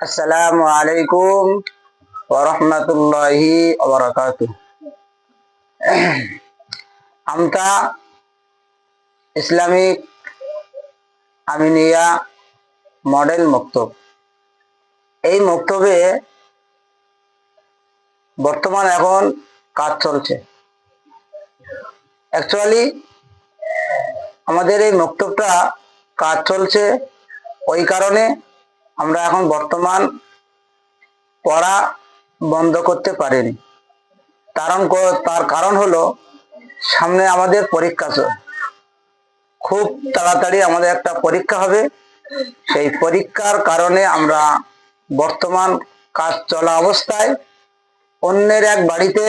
আসসালামু আলাইকুম ওরহমতুল্লাহি আমতা ইসলামিক আমিনিয়া মডেল মক্তব। এই মক্তবে বর্তমান এখন কাজ চলছে। অ্যাকচুয়ালি আমাদের এই মক্তবটা কাজ চলছে ওই কারণে আমরা এখন বর্তমান পড়া বন্ধ করতে পারিনি। কারণ তার কারণ হলো সামনে আমাদের পরীক্ষা খুব তাড়াতাড়ি আমাদের একটা পরীক্ষা হবে। সেই পরীক্ষার কারণে আমরা বর্তমান কাজ চলা অবস্থায় অন্যের এক বাড়িতে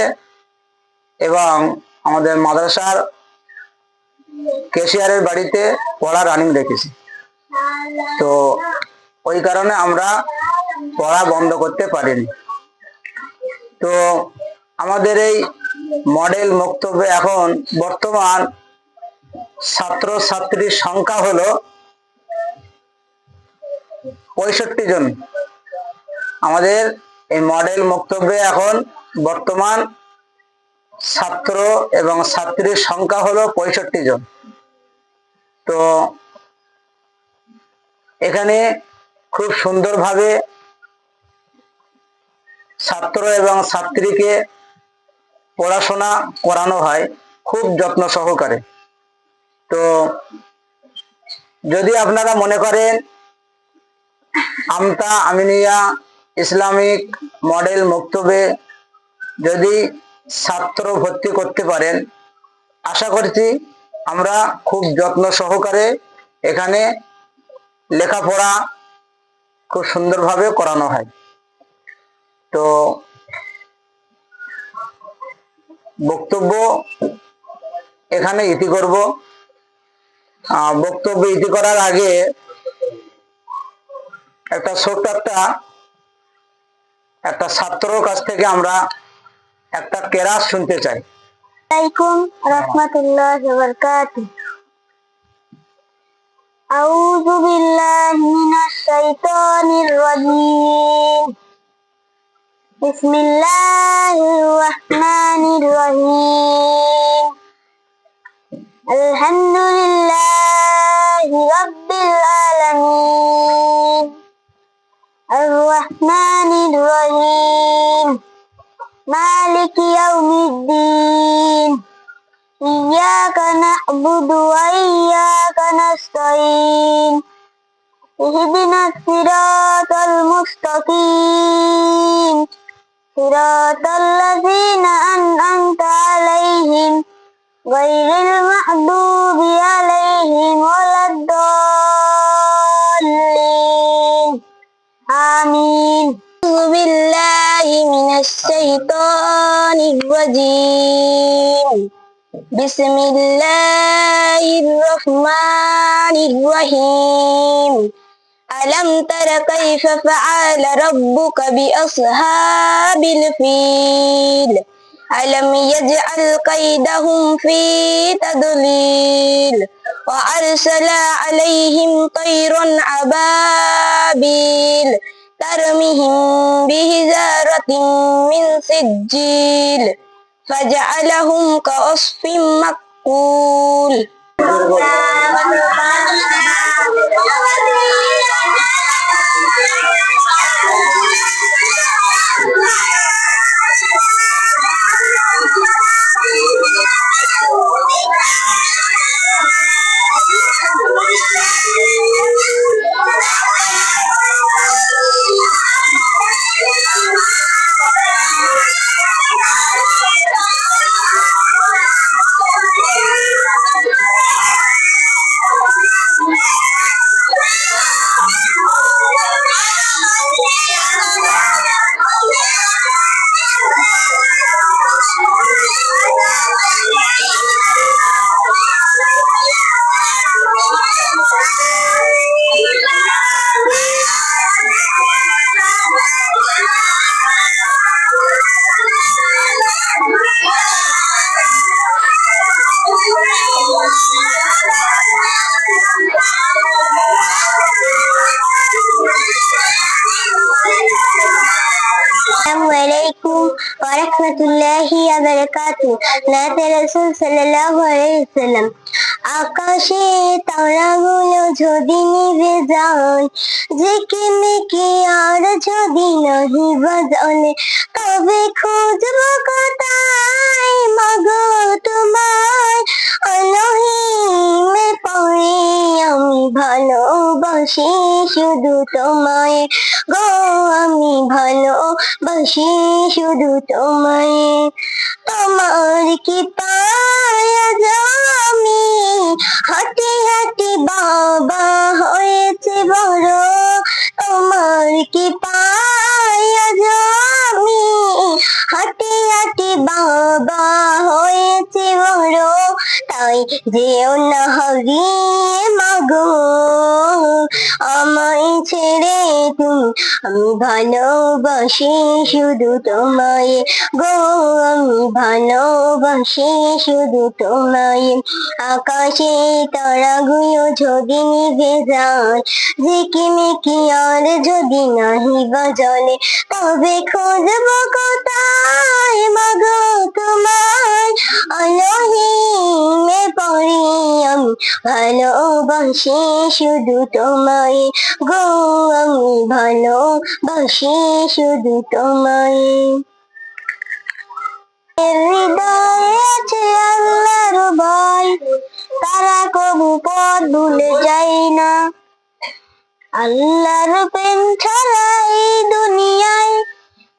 এবং আমাদের মাদ্রাসার কেশিয়ারের বাড়িতে পড়া রানিং রেখেছি তো ওই কারণে আমরা পড়া বন্ধ করতে পারিনি। তো আমাদের এই মডেল বক্তব্যে এখন বর্তমান ছাত্র ছাত্রীর সংখ্যা হলো পঁয়ষট্টি জন। আমাদের এই মডেল বক্তব্যে এখন বর্তমান ছাত্র এবং ছাত্রীর সংখ্যা হলো পঁয়ষট্টি জন। তো এখানে খুব সুন্দরভাবে ছাত্র এবং ছাত্রীকে পড়াশোনা করানো হয়, খুব যত্ন সহকারে। তো যদি আপনারা মনে করেন, আমতা আমিনিয়া ইসলামিক মডেল মক্তবে যদি ছাত্র ভর্তি করতে পারেন, আশা করছি আমরা খুব যত্ন সহকারে এখানে লেখাপড়া খুব সুন্দরভাবে করানো হয়। তো বক্তব্য এখানে ইতি করব। বক্তব্য ইতি করার আগে একটা ছোট্ট একটা একটা ছাত্র কাছ থেকে আমরা একটা কেরাস শুনতে চাই। আলাইকুম রহমতুল্লাহ الشيطان الرجيم بسم الله الرحمن الرحيم الحمد لله رب العالمين الرحمن الرحيم مالك يوم الدين إياك نعبد وإياك نستعين اهدنا الصراط المستقيم صراط الذين أنعمت عليهم غير المحبوب عليهم ولا الضالين آمين أعوذ بالله من الشيطان الرجيم بسم الله الرحمن الرحيم ألم تر كيف فعل ربك بأصحاب الفيل؟ ألم يجعل كيدهم في تضليل؟ وأرسل عليهم طيرا أبابيل ترمهم بهزارة من سجيل فجعلهم كعصف مأكول Thank you. আকাশে তারাগুলো যদি নিভে যায় ঝিকিমিকি আর যদি নাহি বাজলে তবে খুঁজবো কোথায়? মাগো তোমায় অলহিমে পড়ে আমি ভালোবাসি, শুধু তোমায় গো, আমি ভালোবাসি, শুধু তোমায়। তোমার কি পায়া হাঁটি হাঁটি বাবা হয়েছে বড়। তোমার কি পায়া হাঁটি হাঁটি বাবা হয়েছে বড়। তাই যেও না হারিয়ে মাগো। আমায় ছেড়ে তুমি, আমি ভালোবাসি শুধু তোমায়। গো, আমি ভালোবাসি শুধু তোমায়। আকাশে তারাগুলো যদি নিভে যায়, ঝিকিমিকি আর যদি নাহি বাজলে, তবে খুঁজবো কোথায় মাগো তোমায়? আলোহিমে পড়ি আমি ভালোবাসি শুধু তোমায় গো, আমি ভালোবাসি শুধু তোমায়। তারা কবু পথ ভুলে যায় না। আল্লাহর প্রেম ছাড়া এই দুনিয়ায়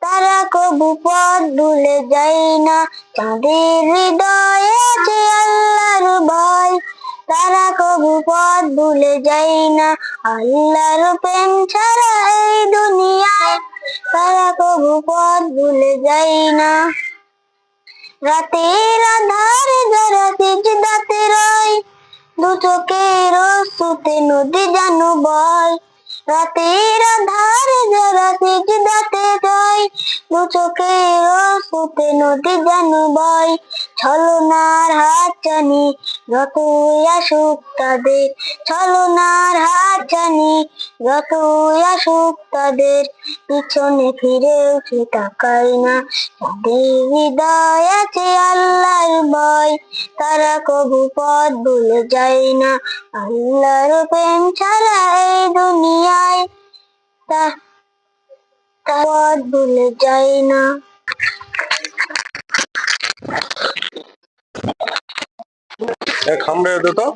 তারা কবু পথ ভুলে যায় না। তাদের হৃদয়ে পথ ভুলে যায় না। আল্লাহর প্রেম ছাড়া এই দুনিয়ায় তারা কবু পথ ভুলে যায় না। রাতের আধারে যারা সিজদাতে রয়, দু চোখের সুতে নদী জানু বয়। রাতের আধারে যারা সিজদাতে যায় দু চোখের সুতে নদী জানু বয়। ছলনার হাত জানি যতই আসুক তাদের ছলনার হাত জানি, যতই আসুক তাদের পিছনে ফিরেও সে তাকায় না। তাদের হৃদয় আছে আল্লাহর ভয়, তারা কবু পথ ভুলে যায় না। আল্লাহর প্রেম ছাড়া এই দুনিয়ায় তা পথ ভুলে যায় না। খামড়ে তো।